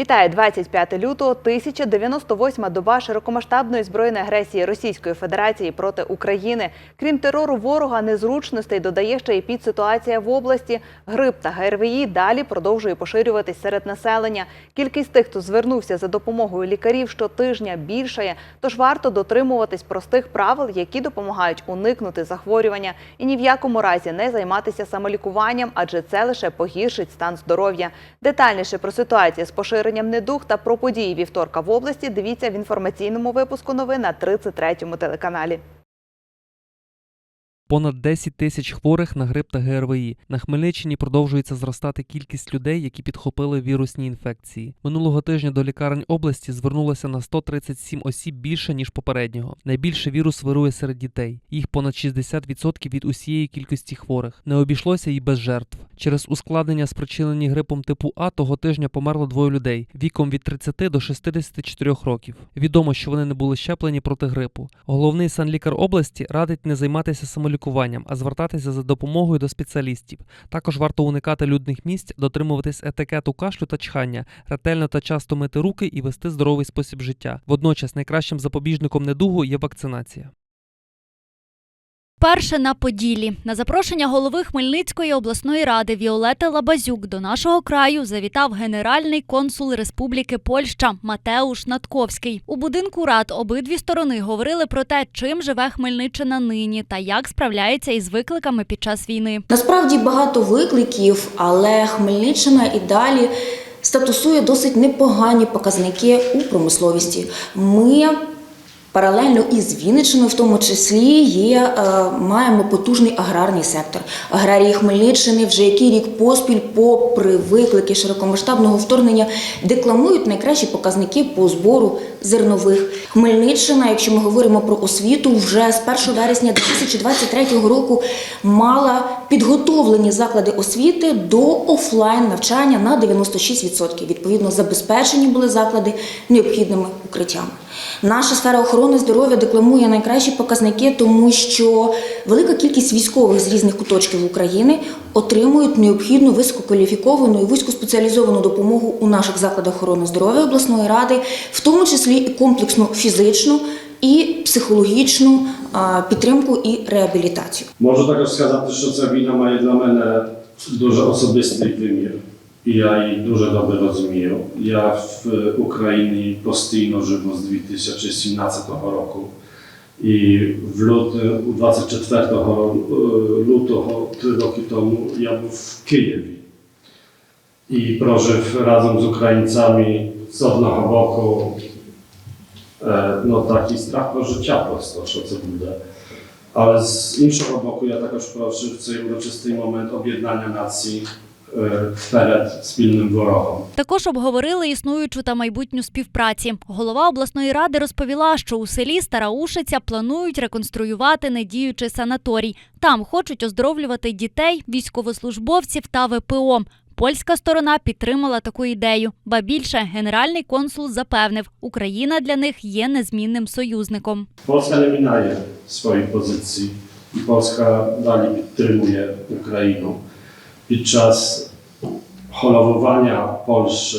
Вітаю 25 лютого, 1098 доба широкомасштабної збройної агресії Російської Федерації проти України. Крім терору ворога, незручностей додає ще й підситуація в області. Грип та ГРВІ далі продовжує поширюватись серед населення. Кількість тих, хто звернувся за допомогою лікарів щотижня більшає, тож варто дотримуватись простих правил, які допомагають уникнути захворювання і ні в якому разі не займатися самолікуванням, адже це лише погіршить стан здоров'я. Детальніше про ситуацію з поширенням недуг та про події вівторка в області дивіться в інформаційному випуску новин на 33-му телеканалі. Понад 10 тисяч хворих на грип та ГРВІ. На Хмельниччині продовжується зростати кількість людей, які підхопили вірусні інфекції. Минулого тижня до лікарень області звернулося на 137 осіб більше ніж попереднього. Найбільше вірус вирує серед дітей. Їх понад 60% від усієї кількості хворих. Не обійшлося і без жертв. Через ускладнення, спричинені грипом типу А, того тижня померло двоє людей віком від 30 до 64 років. Відомо, що вони не були щеплені проти грипу. Головний санлікар області радить не займатися самолікуванням, а звертатися за допомогою до спеціалістів. Також варто уникати людних місць, дотримуватись етикету кашлю та чхання, ретельно та часто мити руки і вести здоровий спосіб життя. Водночас найкращим запобіжником недугу є вакцинація. Перше на Поділі. На запрошення голови Хмельницької обласної ради Віолети Лабазюк до нашого краю завітав генеральний консул Республіки Польща Матеуш Натковський. У будинку рад обидві сторони говорили про те, чим живе Хмельниччина нині та як справляється із викликами під час війни. Насправді багато викликів, але Хмельниччина і далі статусує досить непогані показники у промисловості. Ми Паралельно із Вінниччиною, в тому числі, є, е, маємо потужний аграрний сектор. Аграрії Хмельниччини вже який рік поспіль, попри виклики широкомасштабного вторгнення, декламують найкращі показники по збору зернових. Хмельниччина, якщо ми говоримо про освіту, вже з 1 вересня 2023 року мала підготовлені заклади освіти до офлайн навчання на 96%. Відповідно, забезпечені були заклади необхідними укриттями. Наша сфера охорони здоров'я декламує найкращі показники, тому що велика кількість військових з різних куточків України отримують необхідну висококваліфіковану і вузькоспеціалізовану допомогу у наших закладах охорони здоров'я обласної ради, в тому числі і комплексну фізичну і психологічну підтримку і реабілітацію. Можу також сказати, що ця війна має для мене дуже особистий вимір. Я її дуже добре розумію. Я в Україні постійно живу з 2017 року. І в лют, у 24 лютого, три роки тому, я був в Києві. І прожив разом з українцями з одного боку е, ну, такий страх про життя просто, що це буде. Але з іншого боку, я також прожив цей урочистий момент об'єднання нації е, перед спільним ворогом. Також обговорили існуючу та майбутню співпраці. Голова обласної ради розповіла, що у селі Стара Ушиця планують реконструювати недіючий санаторій. Там хочуть оздоровлювати дітей, військовослужбовців та ВПО. Польська сторона підтримала таку ідею. Ба більше генеральний консул запевнив, Україна для них є незмінним союзником. Polska nie minaje swojej pozycji i Polska dalej підтримує Україну. Під час головування Польщі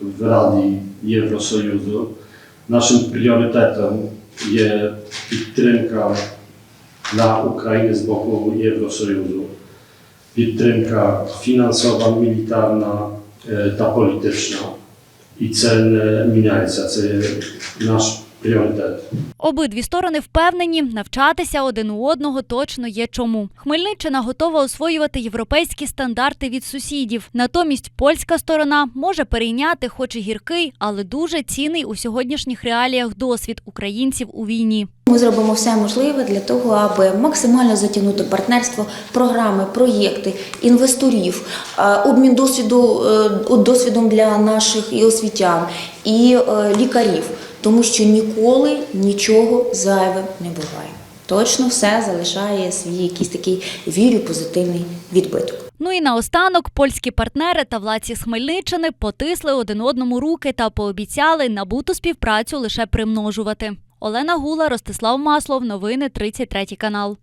в Раді Євросоюзу нашим пріоритетом є підтримка dla України з боку Євросоюзу. Підтримка фінансова, мілітарна е, та політична. І це не міняється, це є наш пріоритет. Обидві сторони впевнені, навчатися один у одного точно є чому. Хмельниччина готова освоювати європейські стандарти від сусідів. Натомість польська сторона може перейняти, хоч і гіркий, але дуже цінний у сьогоднішніх реаліях досвід українців у війні. Ми зробимо все можливе для того, аби максимально затягнути партнерство, програми, проєкти, інвесторів, е, обмін досвіду е, досвідом для наших і освітян, і е, лікарів, тому що ніколи нічого зайве не буває. Точно все залишає свій якийсь такий вірю позитивний відбиток. Ну і наостанок польські партнери та владці з Хмельниччини потисли один одному руки та пообіцяли набуту співпрацю лише примножувати. Олена Гула, Ростислав Маслов, новини 33 канал.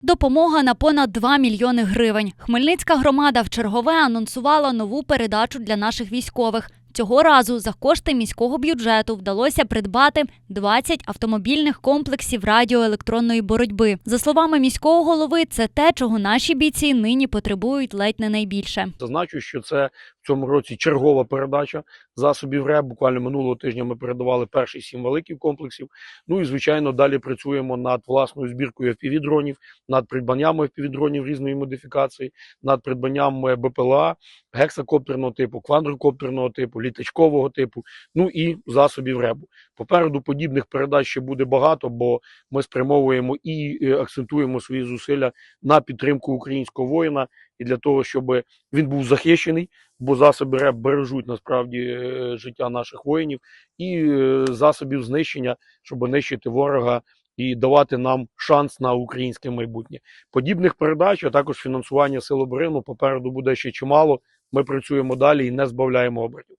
Допомога на понад 2 мільйони гривень. Хмельницька громада в чергове анонсувала нову передачу для наших військових. Цього разу за кошти міського бюджету вдалося придбати 20 автомобільних комплексів радіоелектронної боротьби. За словами міського голови, це те, чого наші бійці нині потребують ледь не найбільше. Зазначу, що це цьому році чергова передача засобів РЕБ. Буквально минулого тижня ми передавали перші сім великих комплексів. Ну і звичайно, далі працюємо над власною збіркою FPV-дронів, над придбаннями FPV-дронів різної модифікації, над придбанням е, БПЛА, гексакоптерного типу, квадрокоптерного типу, літачкового типу, ну і засобів РЕБу. Попереду подібних передач ще буде багато, бо ми спрямовуємо і е, акцентуємо свої зусилля на підтримку українського воїна і для того, щоб він був захищений, бо засоби РЕБ бережуть насправді е, життя наших воїнів, і е, засобів знищення, щоб нищити ворога і давати нам шанс на українське майбутнє. Подібних передач, а також фінансування сил оборони попереду буде ще чимало. Ми працюємо далі і не збавляємо обертів.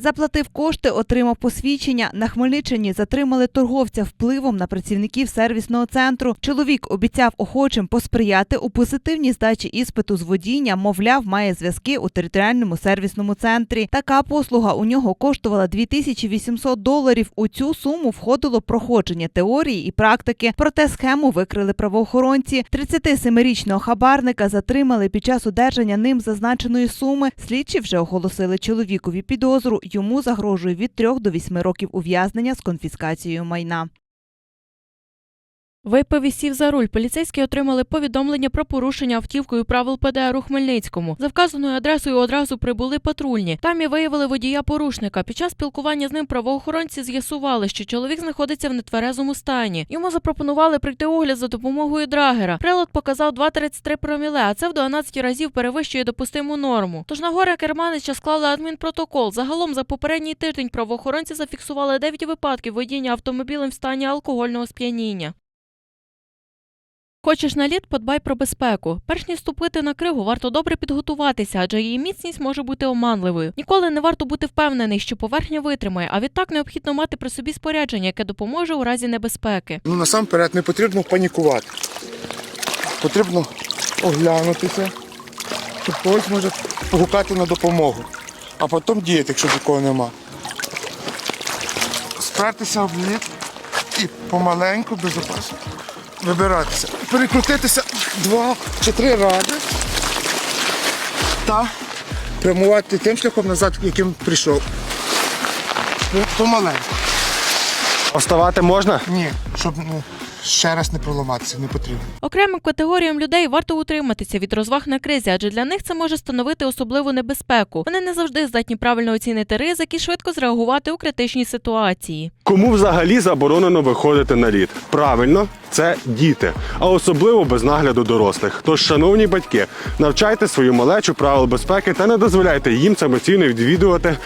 Заплатив кошти, отримав посвідчення. На Хмельниччині затримали торговця впливом на працівників сервісного центру. Чоловік обіцяв охочим посприяти у позитивній здачі іспиту з водіння, мовляв, має зв'язки у територіальному сервісному центрі. Така послуга у нього коштувала 2800 доларів. У цю суму входило проходження теорії і практики. Проте схему викрили правоохоронці. 37-річного хабарника затримали під час одержання ним зазначеної суми. Слідчі вже оголосили чоловікові підозру. Йому загрожує від 3 до 8 років ув'язнення з конфіскацією майна. І сів за руль. Поліцейські отримали повідомлення про порушення автівкою правил ПДР у Хмельницькому. За вказаною адресою одразу прибули патрульні. Там і виявили водія порушника. Під час спілкування з ним правоохоронці з'ясували, що чоловік знаходиться в нетверезому стані. Йому запропонували прийти огляд за допомогою драгера. Прилад показав 2,33 проміле, а це в 12 разів перевищує допустиму норму. Тож на горе керманича склали адмінпротокол. Загалом за попередній тиждень правоохоронці зафіксували 9 випадків водіння автомобілем в стані алкогольного сп'яніння. Хочеш на лід, подбай про безпеку. Перш ніж ступити на кригу, варто добре підготуватися, адже її міцність може бути оманливою. Ніколи не варто бути впевнений, що поверхня витримає, а відтак необхідно мати при собі спорядження, яке допоможе у разі небезпеки. Ну, насамперед не потрібно панікувати. Потрібно оглянутися, що хтось може погукати на допомогу, а потім діяти, якщо нікого нема. Спертися об лід і помаленьку, безопасно вибиратися. Перекрутитися два чи три рази та прямувати тим шляхом назад, яким прийшов. Помаленьку. Вставати можна? Ні, щоб ну, ще раз не проламатися, не потрібно. Окремим категоріям людей варто утриматися від розваг на кризі, адже для них це може становити особливу небезпеку. Вони не завжди здатні правильно оцінити ризик і швидко зреагувати у критичній ситуації. Кому взагалі заборонено виходити на лід? Правильно, це діти, а особливо без нагляду дорослих. Тож, шановні батьки, навчайте свою малечу правил безпеки та не дозволяйте їм самостійно відвідувати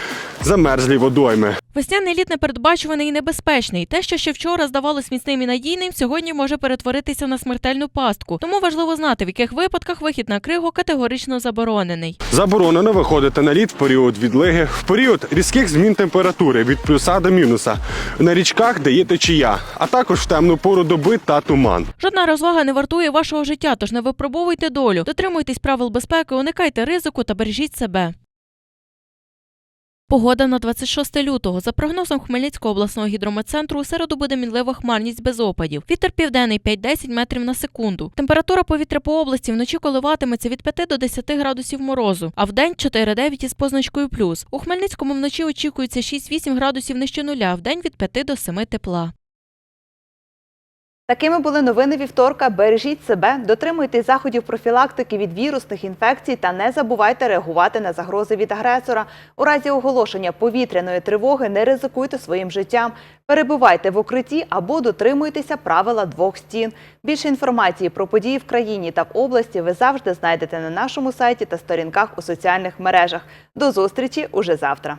замерзлі водойми. Весняний лід непередбачуваний і небезпечний. Те, що ще вчора здавалось міцним і надійним, сьогодні може перетворитися на смертельну пастку. Тому важливо знати, в яких випадках вихід на кригу категорично заборонений. Заборонено виходити на лід в період відлиги, в період різких змін температури від плюса до мінуса, на річках, де є течія, а також в темну пору доби та туман. Жодна розвага не вартує вашого життя, тож не випробовуйте долю, дотримуйтесь правил безпеки, уникайте ризику та бережіть себе. Погода на 26 лютого. За прогнозом Хмельницького обласного гідрометцентру, у середу буде мінлива хмарність без опадів. Вітер південний 5-10 метрів на секунду. Температура повітря по області вночі коливатиметься від 5 до 10 градусів морозу, а вдень 4-9 із позначкою плюс. У Хмельницькому вночі очікується 6-8 градусів нижче нуля, вдень від 5 до 7 тепла. Такими були новини вівторка. Бережіть себе, дотримуйтесь заходів профілактики від вірусних інфекцій та не забувайте реагувати на загрози від агресора. У разі оголошення повітряної тривоги не ризикуйте своїм життям. Перебувайте в укритті або дотримуйтеся правила двох стін. Більше інформації про події в країні та в області ви завжди знайдете на нашому сайті та сторінках у соціальних мережах. До зустрічі уже завтра.